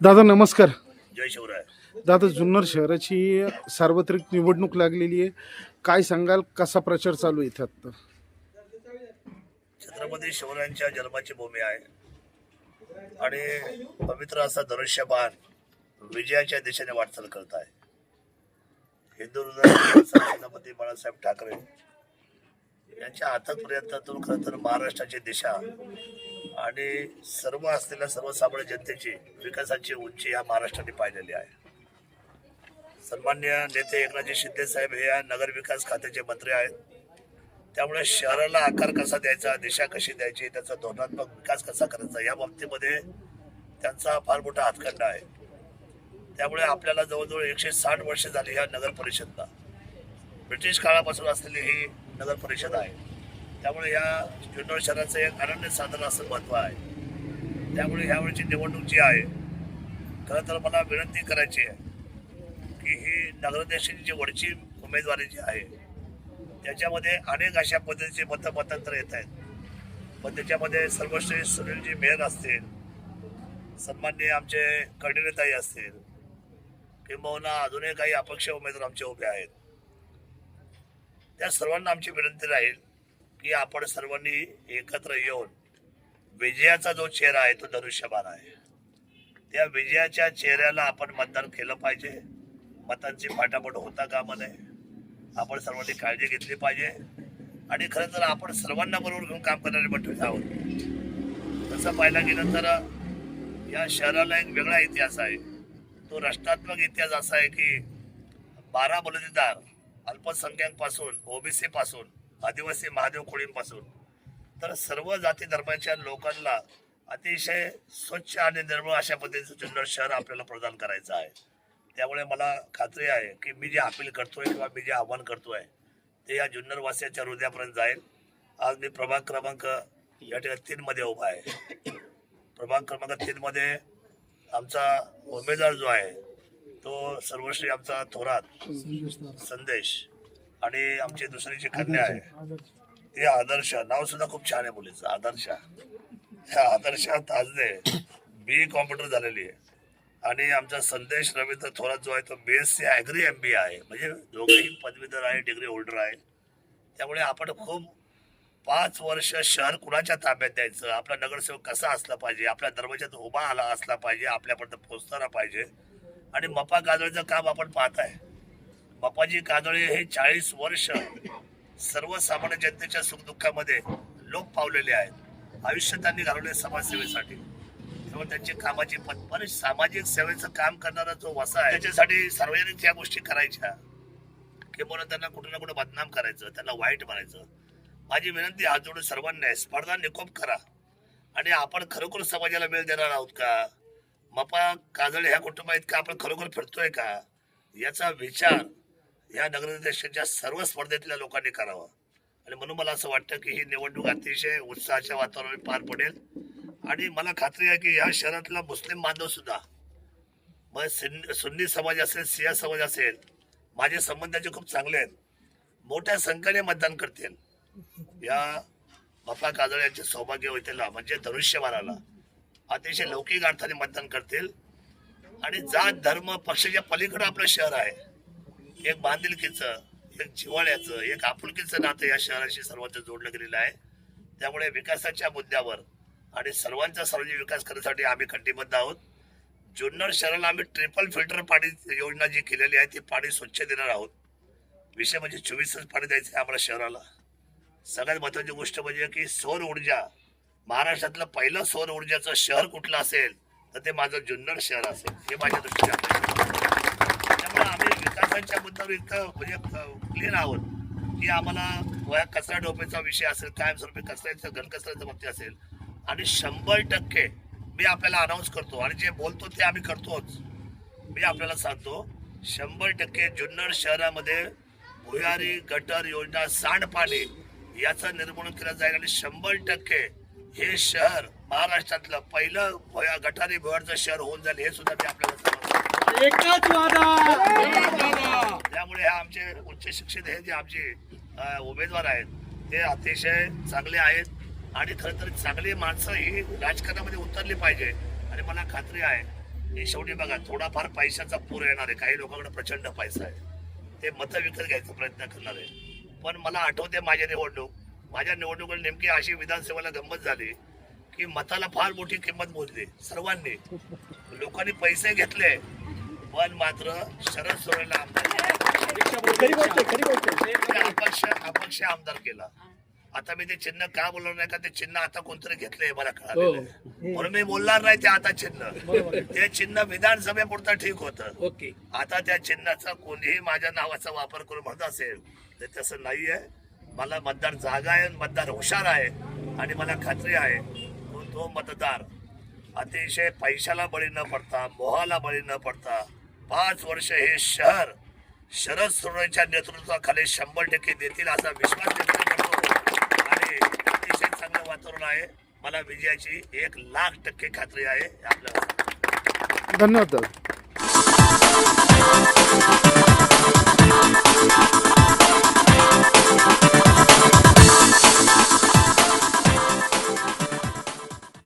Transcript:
दादा नमस्कार. जय शिवराय. दादा जुन्नर शहराची सार्वत्रिक निवडणूक लागलेली आहे. काय सांगाल? कसा प्रचार चालू आहे इथे आता? छत्रपती शिवरायांच्या जन्माची भूमी आहे. आणि पवित्र असा धनुष्यबाण विजयाच्या दिशेने वाटचाल करत आहे. हिंदू हृदय छत्रपती बाळासाहेब ठाकरे यांच्या हातात प्रयत्नातून खरं तर महाराष्ट्राची दिशा आणि सर्व असलेल्या सर्वसामान्य जनतेची विकासाची उंची या महाराष्ट्राने पाहिलेली आहे. सन्मान्य नेते एकनाथजी शिंदे साहेब हे या नगर विकास खात्याचे मंत्री आहेत. त्यामुळे शहराला आकार कसा द्यायचा दिशा कशी द्यायची त्याचा धोरणात्मक विकास कसा करायचा या बाबतीमध्ये त्यांचा फार मोठा हातखंडा आहे. त्यामुळे आपल्याला जवळजवळ एकशे साठ वर्ष झाली ह्या नगर परिषदला. ब्रिटिश काळापासून असलेली ही नगर परिषद आहे. त्यामुळे या जुन्नर शहराचं एक अनन्य साधन असं महत्त्व आहे. त्यामुळे ह्यावेळेची निवडणूक जी आहे खरं तर मला विनंती करायची आहे की ही नगराध्यक्षाची जी वरची उमेदवारी जी आहे त्याच्यामध्ये अनेक अशा पद्धतीचे मत मतांतर येत आहेत. पण त्याच्यामध्ये सर्वश्री सुनीलजी मेहर असतील सन्मान्य आमचे कर्डिनेताई असतील किंबहुना अजूनही काही अपक्ष उमेदवार आमचे उभे आहेत. त्या सर्वांना आमची विनंती राहील की आपण सर्वांनी एकत्र येऊन विजयाचा जो चेहरा आहे तो धनुष्यबाण आहे. त्या विजयाच्या चेहऱ्याला आपण मतदान केलं पाहिजे. मतांची फाटाफट होता कामा नये. आपण सर्वांनी काळजी घेतली पाहिजे. आणि खरं तर आपण सर्वांना बरोबर घेऊन काम करणारे मंडळी आहोत. तसं पाहायला गेलं तर या शहराला एक वेगळा इतिहास आहे. तो राष्ट्रात्मक इतिहास असा आहे की बारा बलुतेदार अल्पसंख्याकापासून ओबीसी पासून आदिवासी महादेव कोळींपासून तर सर्व जाती धर्माच्या लोकांना अतिशय स्वच्छ आणि निर्मळ अशा पद्धतीचं जुन्नर शहर आपल्याला प्रदान करायचं आहे. त्यामुळे मला खात्री आहे की मी जे अपील करतोय किंवा मी जे आव्हान करतोय ते या जुन्नरवासियाच्या हृदयापर्यंत जाईल. आज मी प्रभाग क्रमांक या ठिकाणी तीनमध्ये उभा आहे. प्रभाग क्रमांक तीनमध्ये आमचा उमेदवार जो आहे तो सर्वश्री आमचा थोरात संदेश. आणि आमची दुसरी जी कन्या आहे ती आदर्श. नाव सुद्धा खूप छान आहे मुलीचं आदर्शा. ह्या आदर्शा ताजने बी कॉम्प्युटर झालेली आहे. आणि आमचा संदेश रवींद्र थोरात जो आहे तो B S C agri M B आहे. म्हणजे दोघेही पदवीधर आहे डिग्री होल्डर आहे. त्यामुळे आपण खूप पाच वर्ष शहर कुणाच्या ताब्यात द्यायचं? आपला नगरसेवक कसा असला पाहिजे? आपल्या दरवाज्यात उभा आला असला पाहिजे? आपल्यापर्यंत पोहोचणारा पाहिजे? आणि मपा गाजवायचं काम आपण पाहताय. बापाजी काजळे हे चाळीस वर्ष सर्वसामान्य जनतेच्या सुखदुःखामध्ये लोक पावलेले आहेत. आयुष्य त्यांनी घालवले समाजसेवेसाठी. त्यामुळे त्यांची कामाची पण सामाजिक सेवेचं काम करणारा जो वसा आहे त्याच्यासाठी सार्वजनिक या गोष्टी करायच्या. किंवा त्यांना कुठे ना कुठे बदनाम करायचं त्यांना वाईट म्हणायचं. माझी विनंती हात जोडून सर्वांना आहे स्पर्धा निकोप करा. आणि आपण खरोखर समाजाला वेळ देणार आहोत का? मपा काजळे ह्या कुटुंबा इतका आपण खरोखर फिरतोय का? याचा विचार या नगरनिर्देशांच्या सर्व स्पर्धेतल्या लोकांनी करावं. आणि म्हणून मला असं वाटतं की ही निवडणूक अतिशय उत्साहाच्या वातावरणात पार पडेल. आणि मला खात्री आहे की या शहरातला मुस्लिम बांधवसुद्धा मग सिन- सुन्नी समाज असेल सिया समाज असेल माझे संबंध खूप चांगले आहेत. मोठ्या संख्येने मतदान करतील. या बापा काजळ यांचे सौभाग्य होतेला म्हणजे धनुष्यबाणाला. अतिशय लौकिक अर्थाने मतदान करतील. आणि जात धर्म पक्षाच्या पलीकडे आपलं शहर आहे एक बांधिलकीचं एक जिव्हाळ्याचं एक आपुलकीचं नातं या शहराशी सर्वांचं जोडलं गेलेलं आहे. त्यामुळे विकासाच्या मुद्द्यावर आणि सर्वांचा सार्वजनिक विकास करण्यासाठी आम्ही कटिबद्ध आहोत. जुन्नर शहराला आम्ही ट्रिपल फिल्टर पाणी योजना जी केलेली आहे ती पाणी स्वच्छ देणार आहोत. विषय म्हणजे चोवीस तास पाणी द्यायचं आहे आम्हाला शहराला. सगळ्यात महत्त्वाची गोष्ट म्हणजे की सौर ऊर्जा महाराष्ट्रातलं पहिलं सौर ऊर्जाचं शहर कुठलं असेल तर ते माझं जुन्नर शहर असेल. हे माझ्या दृष्टीने त्यामुळे आम्ही विकासाच्या मुद्द्यावर इतकं म्हणजे क्लिअर आहोत की आम्हाला वया कचरा डोपेचा विषय असेल कायमस्वरूपी कचऱ्याचं घनकचऱ्याचं बाबतीत असेल. आणि शंभर टक्के मी आपल्याला अनाऊन्स करतो आणि जे बोलतो ते आम्ही करतोच. मी आपल्याला सांगतो शंभर टक्के जुन्नर शहरामध्ये भुयारी गटर योजना सांडपाणी याचं निर्मूलन केलं जाईल आणि शंभर टक्के हे शहर महाराष्ट्रातलं पहिलं भुया गटारी भुयारचं शहर होऊन जाईल हे सुद्धा मी आपल्याला सांगतो. एकाच वादा त्यामुळे हे आमचे उच्च शिक्षित हे जे आमचे उमेदवार आहेत ते अतिशय चांगले आहेत आणि खरं तर चांगली माणसं ही राजकारणामध्ये उतरली पाहिजे. आणि मला खात्री आहे शेवटी बघा थोडाफार पैशाचा पूर येणार आहे. काही लोकांकडे प्रचंड पैसा आहे. ते मतं विकत घ्यायचा प्रयत्न करणार आहे. पण मला आठवते माझ्या निवडणूक. माझ्या निवडणुकीत नेमकी अशी विधानसभेला गंमत झाली की मताला फार मोठी किंमत मोजली सर्वांनी. लोकांनी पैसे घेतले. पण मात्र शरद सोरेला आमदार. अपक्ष अपक्ष आमदार केला. आता मी ते चिन्ह का बोलणार नाही का ते चिन्ह आता कोणतरी घेतलंय मला कळालेलं आहे. म्हणून मी बोलणार नाही ते आता चिन्ह. ते चिन्ह विधानसभेपुरतं ठीक होतं. ओके. आता त्या चिन्हाचा कोणीही माझ्या नावाचा वापर करून म्हणत असेल तर तसं नाहीये. मला मतदार जागा आहे मतदार हुशार आहे आणि मला खात्री आहे तो मतदार अतिशय पैशाला बळी न पडता मोहाला बळी न पडता पाच वर्ष हे शहर शरद सोरेच्या नेतृत्वाखाली शंभर टक्के देतील असा विश्वास व्यक्त करतो. आणि अतिशय चांगलं वातावरण आहे. मला विजयाची एक लाख टक्के खात्री आहे. आपल्याला धन्यवाद